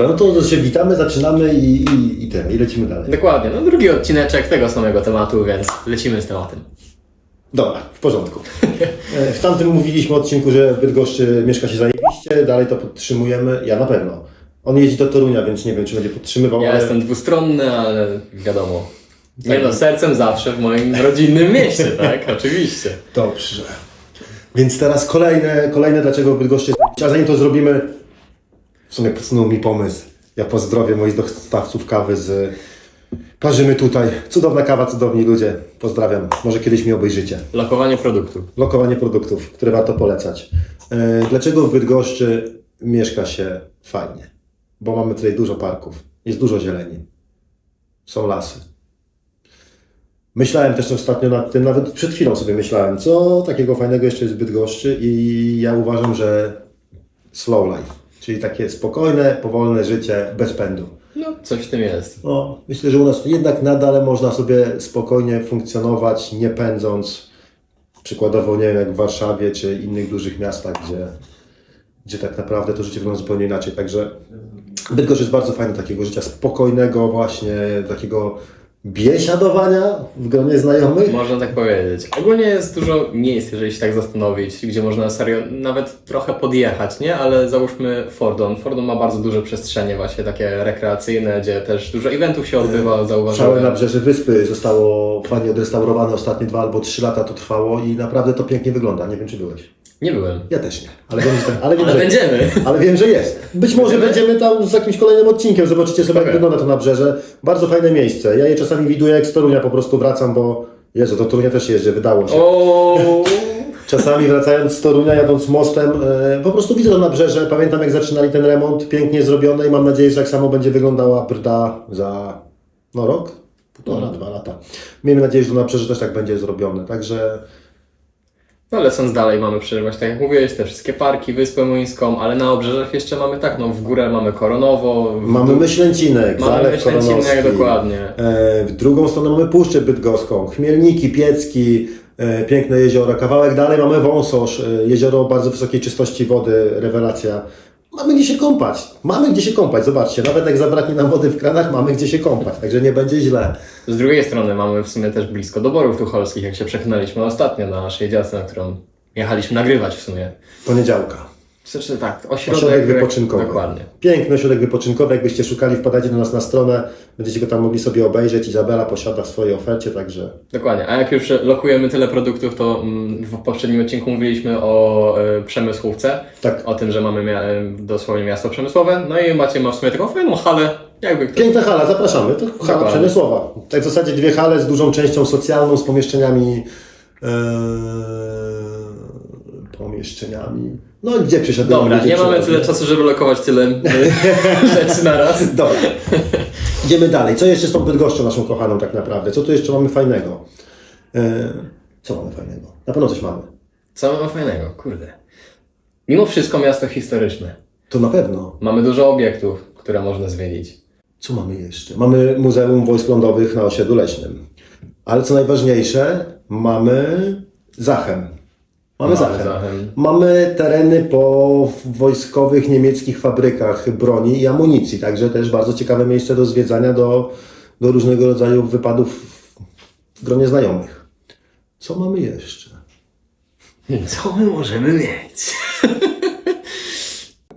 No to się witamy, zaczynamy i, i, i ten, i lecimy dalej. Dokładnie, no drugi odcineczek tego samego tematu, więc lecimy z tematem. Dobra, w porządku. E, W tamtym mówiliśmy odcinku, że w Bydgoszczy mieszka się zajebiście, dalej to podtrzymujemy, ja na pewno. On jeździ do Torunia, więc nie wiem, czy będzie podtrzymywał, Ja ale... jestem dwustronny, ale wiadomo. Nie Tak. no, sercem zawsze w moim rodzinnym mieście, tak? Oczywiście. Dobrze. Więc teraz kolejne, kolejne dlaczego w Bydgoszczy jest. A zanim to zrobimy, w sumie podsunął mi pomysł. Ja pozdrowię moich dostawców kawy z... Parzymy tutaj. Cudowna kawa, cudowni ludzie. Pozdrawiam. Może kiedyś mi obejrzycie. Lokowanie produktu. Lokowanie produktów, które warto polecać. E, Dlaczego w Bydgoszczy mieszka się fajnie? Bo mamy tutaj dużo parków, jest dużo zieleni, są lasy. Myślałem też ostatnio nad tym, nawet przed chwilą sobie myślałem, co takiego fajnego jeszcze jest w Bydgoszczy i ja uważam, że slow life, czyli takie spokojne, powolne życie bez pędu. No, coś w tym jest. No, myślę, że u nas jednak nadal można sobie spokojnie funkcjonować, nie pędząc. Przykładowo, nie wiem, jak w Warszawie czy innych dużych miastach, gdzie, gdzie tak naprawdę to życie wygląda zupełnie inaczej. Także Bydgoszcz jest bardzo fajne takiego życia spokojnego, właśnie takiego biesiadowania w gronie znajomych. Można tak powiedzieć. Ogólnie jest dużo miejsc, jeżeli się tak zastanowić, gdzie można serio nawet trochę podjechać, nie? Ale załóżmy Fordon. Fordon ma bardzo duże przestrzenie właśnie takie rekreacyjne, gdzie też dużo eventów się odbywa, Całe zauważyłem. nabrzeże wyspy zostało fajnie odrestaurowane ostatnie dwa albo trzy lata to trwało i naprawdę to pięknie wygląda. Nie wiem, czy byłeś. Nie byłem. Ja też nie, ale wiem, że, ale wiem, Ale że, będziemy. Ale wiem, że jest. Być może Będziemy? będziemy tam z jakimś kolejnym odcinkiem, zobaczycie sobie, jak wygląda to nabrzeże. Bardzo fajne miejsce. Ja je czasami widuję, jak z Torunia po prostu wracam, bo Jezu, do Torunia też jeżdżę, wydało się. O. Czasami wracając z Torunia, jadąc mostem, e, po prostu widzę to nabrzeże. Pamiętam, jak zaczynali ten remont, pięknie zrobione i mam nadzieję, że tak samo będzie wyglądała Brda za no, rok, półtora, dwa lata. Miejmy nadzieję, że to nabrzeże też tak będzie zrobione. Także No lecąc dalej mamy przecież właśnie tak jak mówiłeś, te wszystkie parki, Wyspę Młyńską, ale na obrzeżach jeszcze mamy tak, no w górę mamy Koronowo, mamy dół- Myślęcinek, mamy Zalew Myślęcinek, dokładnie. E, W drugą stronę mamy Puszczę Bydgoską, Chmielniki, Piecki, e, piękne jezioro. Kawałek dalej mamy Wąsosz, e, jezioro bardzo wysokiej czystości wody, rewelacja. Mamy gdzie się kąpać, mamy gdzie się kąpać, zobaczcie, nawet jak zabraknie nam wody w kranach, mamy gdzie się kąpać, także nie będzie źle. Z drugiej strony mamy w sumie też blisko do Borów Tucholskich, jak się przekonaliśmy ostatnio na naszej działce, na którą jechaliśmy nagrywać w sumie. Poniedziałka. Znaczy tak, ośrodek, Ośrodek wypoczynkowy. Dokładnie. Piękny ośrodek wypoczynkowy, jakbyście szukali, wpadajcie do nas na stronę, będziecie go tam mogli sobie obejrzeć. Izabela posiada w swojej ofercie, także Dokładnie. A jak już lokujemy tyle produktów, to mm, w poprzednim odcinku mówiliśmy o e, przemysłówce, tak. o tym, że mamy mia- e, dosłownie miasto przemysłowe, no i macie ma w sumie taką fajną halę, jakby ktoś... Piękna hala, zapraszamy. To hala Dokładnie. przemysłowa. Tak w zasadzie dwie hale z dużą częścią socjalną, z pomieszczeniami. E, pomieszczeniami. No i gdzie przyszedłem? Dobra, nie mamy tyle czasu, żeby lokować tyle e, rzeczy na raz. Dobra. Idziemy dalej. Co jeszcze z tą Bydgoszczą naszą kochaną tak naprawdę? Co tu jeszcze mamy fajnego? E, co mamy fajnego? Na pewno coś mamy. Co mamy fajnego? Kurde. Mimo wszystko miasto historyczne. To na pewno. Mamy dużo obiektów, które można zwiedzić. Co mamy jeszcze? Mamy Muzeum Wojsk Lądowych na osiedlu leśnym. Ale co najważniejsze, mamy Zachem. Mamy, Zachem. Zachem. Mamy tereny po wojskowych niemieckich fabrykach broni i amunicji, także też bardzo ciekawe miejsce do zwiedzania, do, do różnego rodzaju wypadów w gronie znajomych. Co mamy jeszcze? Co my możemy mieć?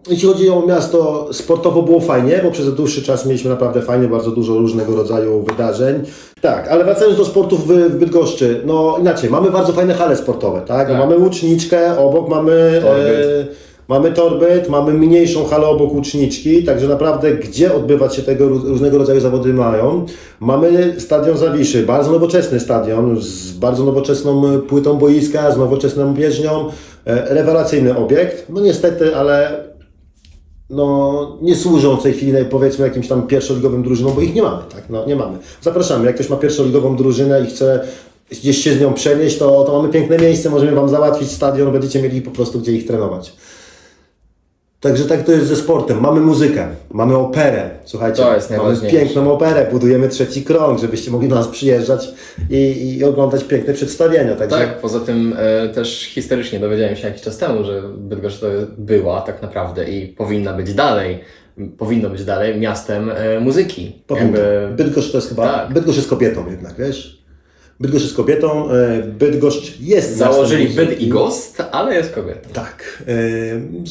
Jeśli chodzi o miasto, sportowo było fajnie, bo przez dłuższy czas mieliśmy naprawdę fajnie, bardzo dużo różnego rodzaju wydarzeń. Tak, ale wracając do sportów w, Bydgoszczy, no inaczej, mamy bardzo fajne hale sportowe, tak? Tak. Mamy łuczniczkę, obok mamy Torbyt. e, mamy torbyt, mamy mniejszą halę obok łuczniczki, także naprawdę gdzie odbywać się tego ró- różnego rodzaju zawody mają. Mamy stadion Zawiszy, bardzo nowoczesny stadion, z bardzo nowoczesną płytą boiska, z nowoczesną bieżnią, e, rewelacyjny obiekt. No niestety, ale no, nie służą w tej chwili powiedzmy jakimś tam pierwszoligowym drużynom, bo ich nie mamy, tak? No, nie mamy. Zapraszamy, jak ktoś ma pierwszoligową drużynę i chce gdzieś się z nią przenieść, to, to mamy piękne miejsce, możemy Wam załatwić stadion, będziecie mieli po prostu gdzie ich trenować. Także tak to jest ze sportem. Mamy muzykę, mamy operę, słuchajcie, To jest mamy piękną operę, budujemy trzeci krąg, żebyście mogli do nas przyjeżdżać i, i oglądać piękne przedstawienia. Także Tak, poza tym e, też historycznie dowiedziałem się jakiś czas temu, że Bydgoszcz to była tak naprawdę i powinna być dalej powinno być dalej miastem e, muzyki. Powinno. Jakby, Bydgoszcz to jest chyba, Tak. Bydgoszcz jest kobietą jednak, wiesz? Bydgoszcz jest kobietą, e, Bydgoszcz jest założyli Byd i. Ghost, ale jest kobietą. Tak.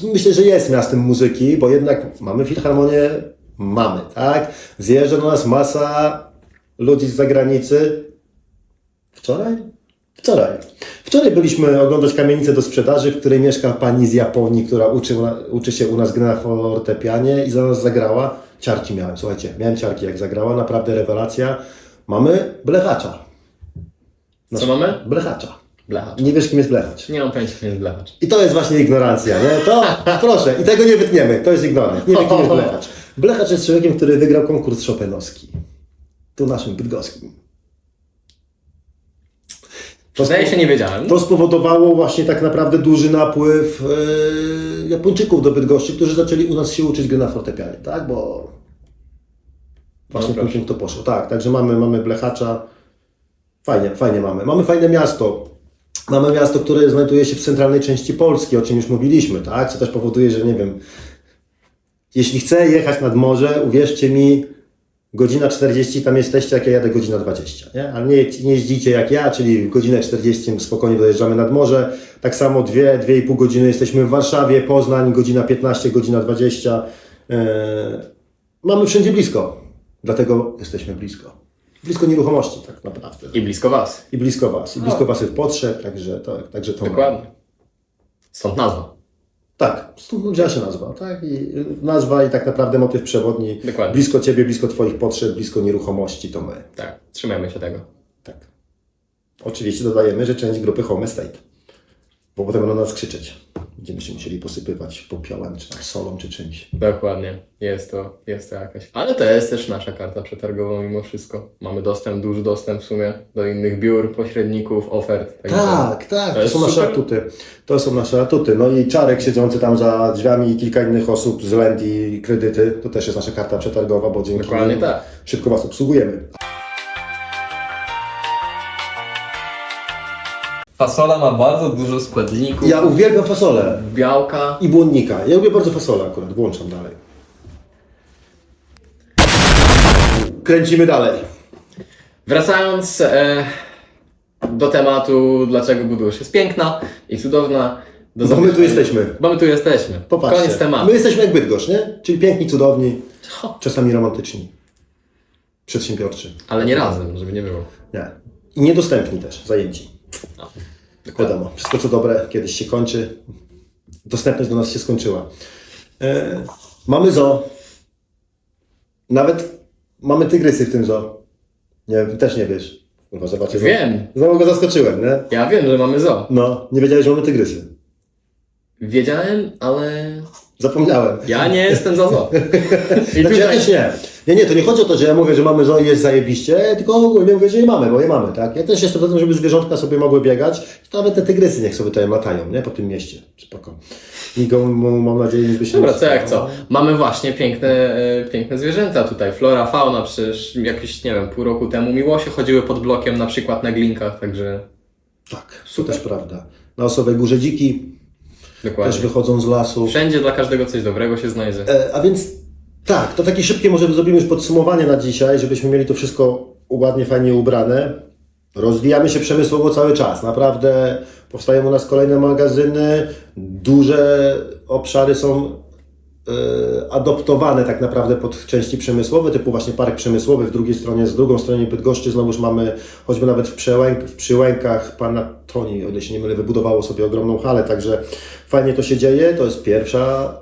e, Myślę, że jest miastem muzyki, bo jednak mamy filharmonię, mamy, tak? Zjeżdża do nas masa ludzi z zagranicy. Wczoraj? Wczoraj. Wczoraj byliśmy oglądać kamienicę do sprzedaży, w której mieszka pani z Japonii, która uczy, uczy się u nas gry na fortepianie i za nas zagrała. Ciarki miałem, słuchajcie, miałem ciarki jak zagrała, naprawdę rewelacja. Mamy blechacza. Co mamy? Blechacza. Blechacz. Nie wiesz, kim jest blechacz. Nie mam pojęcia, kim jest blechacz. I to jest właśnie ignorancja, nie? To proszę, i tego nie wytniemy, to jest ignorant. Nie wie, kim jest Blechacz. Blechacz jest człowiekiem, który wygrał konkurs chopinowski. Tu naszym bydgoskim. To, Zdaje się, nie wiedziałem. to spowodowało właśnie tak naprawdę duży napływ e, Japończyków do Bydgoszczy, którzy zaczęli u nas się uczyć gry na fortepianie, tak? Bo właśnie No w tym to poszło. Tak, także mamy, mamy Blechacza. Fajnie, fajnie mamy. Mamy fajne miasto. Mamy miasto, które znajduje się w centralnej części Polski, o czym już mówiliśmy, tak? Co też powoduje, że nie wiem, jeśli chcę jechać nad morze, uwierzcie mi, godzina 40 tam jesteście, jak ja jadę godzina 20, nie? Ale nie, nie jeździcie jak ja, czyli godzinę 40 spokojnie dojeżdżamy nad morze. Tak samo 2-2,5 godziny jesteśmy w Warszawie, Poznań, godzina 15, godzina 20. Eee, mamy wszędzie blisko, dlatego jesteśmy blisko. Blisko nieruchomości tak naprawdę. I blisko was. I blisko Was, i blisko Was jest potrzeb, także to, także to mamy. Dokładnie. Stąd nazwa. Tak, stąd wzięła się nazwa, tak? I nazwa i tak naprawdę motyw przewodni. Dokładnie. Blisko Ciebie, blisko Twoich potrzeb, blisko nieruchomości to my. Tak, trzymajmy się tego. Tak. Oczywiście dodajemy, że część grupy Home Estate. Bo potem będą na nas krzyczeć. Będziemy się musieli posypywać popiołem, czy tam solą, czy czymś. Dokładnie. Jest to, jest to jakaś. Ale to jest też nasza karta przetargowa mimo wszystko. Mamy dostęp, duży dostęp w sumie do innych biur, pośredników, ofert. także- Tak, tak, To to, są nasze super. atuty. To są nasze atuty. No i Czarek siedzący tam za drzwiami i kilka innych osób z Lend i kredyty, to też jest nasza karta przetargowa, bo dzięki Dokładnie tak. szybko Was obsługujemy. Fasola ma bardzo dużo składników. Ja uwielbiam fasolę Białka. i błonnika. Ja lubię bardzo fasolę akurat, włączam dalej. Kręcimy dalej. Wracając e, do tematu, dlaczego Budusz jest piękna i cudowna. Do Bo my tu jesteśmy. Bo my tu jesteśmy. Popatrzcie. Koniec tematu. My jesteśmy jak Bydgoszcz, nie? Czyli piękni, cudowni, Ho, czasami romantyczni, przedsiębiorczy. Ale nie razem, żeby nie było. Nie. I niedostępni też, zajęci. No. Wiadomo, wszystko co dobre kiedyś się kończy. Dostępność do nas się skończyła. E, mamy zoo. Nawet mamy tygrysy w tym zoo. Nie, też nie wiesz. Kurwa, zobaczę. Wiem. Znowu go zaskoczyłem, nie? Ja wiem, że mamy zoo. No, nie wiedziałeś, że mamy tygrysy. Wiedziałem, ale Zapomniałem. ja nie jestem za zoo. I Znaczy, ja też nie. Nie, nie, to nie chodzi o to, że ja mówię, że mamy zoo i jest zajebiście, tylko ogólnie mówię, że je mamy, bo je mamy, tak? Ja też jestem za tym, żeby zwierzątka sobie mogły biegać, nawet te tygrysy niech sobie tutaj latają, nie? Po tym mieście. Spoko. Nikomu, mam nadzieję, by się Dobra, co jak co? Mamy właśnie piękne, e, piękne zwierzęta tutaj. Flora, fauna, przecież jakieś, nie wiem, pół roku temu miłosie chodziły pod blokiem na przykład na glinkach, także Tak, to też prawda. Na Osowej Górze Dziki też dokładnie. wychodzą z lasu. Wszędzie dla każdego coś dobrego się znajdzie. E, a więc tak, to takie szybkie może zrobimy już podsumowanie na dzisiaj, żebyśmy mieli to wszystko ładnie, fajnie ubrane. Rozwijamy się przemysłowo cały czas. Naprawdę powstają u nas kolejne magazyny. Duże obszary są adoptowane tak naprawdę pod części przemysłowe, typu właśnie park przemysłowy, w drugiej stronie, z drugą stronie Bydgoszczy znowuż mamy, choćby nawet w, Przełęk, w Przyłękach, pana Toni, o ile się nie mylę, wybudowało sobie ogromną halę, także fajnie to się dzieje, to jest pierwsza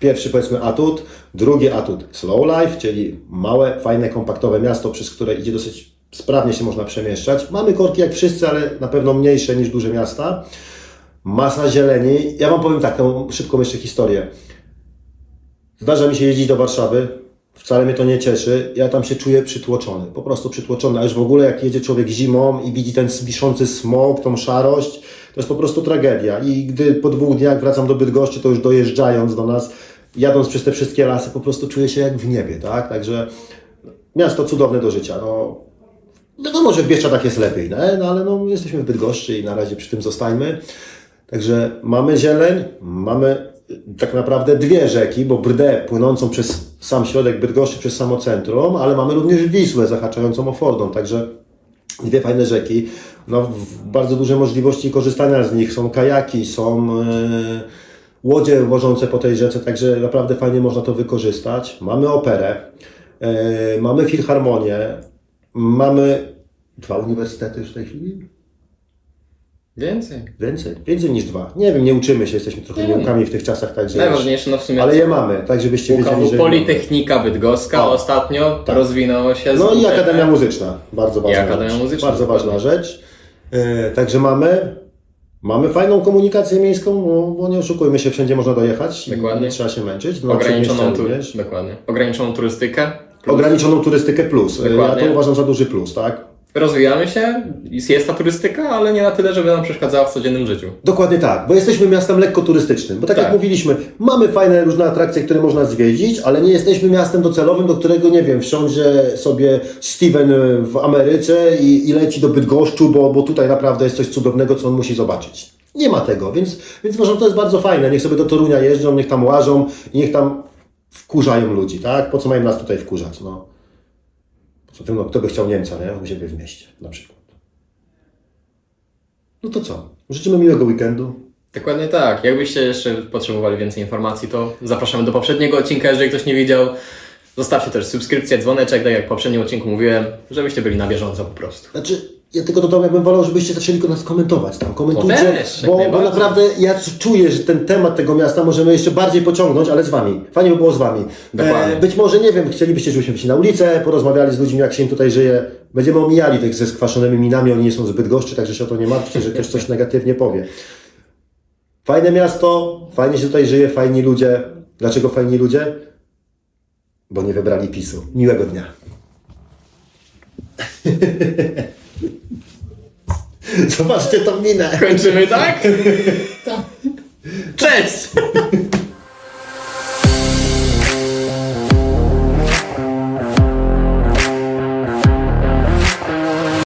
Pierwszy powiedzmy atut, drugi atut slow life, czyli małe, fajne, kompaktowe miasto, przez które idzie dosyć sprawnie się można przemieszczać. Mamy korki jak wszyscy, ale na pewno mniejsze niż duże miasta. Masa zieleni. Ja Wam powiem tak, no, szybką jeszcze historię. Zdarza mi się jeździć do Warszawy, wcale mnie to nie cieszy. Ja tam się czuję przytłoczony, po prostu przytłoczony. A już w ogóle jak jedzie człowiek zimą i widzi ten wiszący smog, tą szarość, to jest po prostu tragedia. I gdy po dwóch dniach wracam do Bydgoszczy, to już dojeżdżając do nas, jadąc przez te wszystkie lasy, po prostu czuję się jak w niebie, tak? Także miasto cudowne do życia. No, wiadomo, że w Bieszczadach jest lepiej, nie? no ale no, jesteśmy w Bydgoszczy i na razie przy tym zostańmy. Także mamy zieleń, mamy tak naprawdę dwie rzeki, bo Brdę płynącą przez sam środek Bydgoszczy, przez samo centrum, ale mamy również Wisłę zahaczającą o Fordon, także dwie fajne rzeki. No, bardzo duże możliwości korzystania z nich. Są kajaki, są e, łodzie wożące po tej rzece, także naprawdę fajnie można to wykorzystać. Mamy operę, e, mamy filharmonię, mamy dwa uniwersytety już w tej chwili? Więcej. Więcej, więcej niż dwa. Nie wiem, nie uczymy się, jesteśmy trochę Nie. nieukami w tych czasach, także. Najważniejsze, no w sumie Ale je mamy, tak żebyście wiedzieli, UKW że. je Politechnika Bydgoska O. ostatnio Tak. rozwinęło się. No i Akademia Muzyczna, bardzo ważna. Akademia rzecz. Muzyczna, Bardzo dokładnie. ważna rzecz. E, także mamy. Mamy fajną komunikację miejską, bo, bo nie oszukujmy się, wszędzie można dojechać. i Dokładnie. Nie trzeba się męczyć. No, Ograniczoną, tu, również. dokładnie. Ograniczoną turystykę. Plus Ograniczoną turystykę plus. E, Ja Dokładnie. to uważam za duży plus, tak? Rozwijamy się, jest ta turystyka, ale nie na tyle, żeby nam przeszkadzała w codziennym życiu. Dokładnie tak, bo jesteśmy miastem lekko turystycznym. Bo tak, Tak. jak mówiliśmy, mamy fajne różne atrakcje, które można zwiedzić, ale nie jesteśmy miastem docelowym, do którego, nie wiem, wsiądzie sobie Steven w Ameryce i, i leci do Bydgoszczu, bo, bo tutaj naprawdę jest coś cudownego, co on musi zobaczyć. Nie ma tego, więc, więc uważam, że to jest bardzo fajne. Niech sobie do Torunia jeżdżą, niech tam łażą i niech tam wkurzają ludzi, tak? Po co mają nas tutaj wkurzać, no? Poza tym, no, kto by chciał Niemca, nie? U siebie w mieście, na przykład. No to co? Życzymy miłego weekendu. Dokładnie tak. Jakbyście jeszcze potrzebowali więcej informacji, to zapraszamy do poprzedniego odcinka, jeżeli ktoś nie widział. Zostawcie też subskrypcję, dzwoneczek, tak jak w poprzednim odcinku mówiłem, żebyście byli na bieżąco po prostu. Znaczy, ja tylko dodam, ja bym wolał, żebyście zaczęli nas komentować tam. Komentujcie, też, bo, bo naprawdę ja czuję, że ten temat tego miasta możemy jeszcze bardziej pociągnąć, ale z wami. Fajnie by było z wami. Dokładnie. być może, nie wiem, chcielibyście, żebyśmy wyszli na ulicę, porozmawiali z ludźmi, jak się im tutaj żyje. Będziemy omijali tych ze skwaszonymi minami, oni nie są zbyt goszczy, także się o to nie martwcie, że ktoś coś negatywnie powie. Fajne miasto, fajnie się tutaj żyje, fajni ludzie. Dlaczego fajni ludzie? Bo nie wybrali PiSu. Miłego dnia. Zobaczcie tą minę. Kończymy tak? Cześć!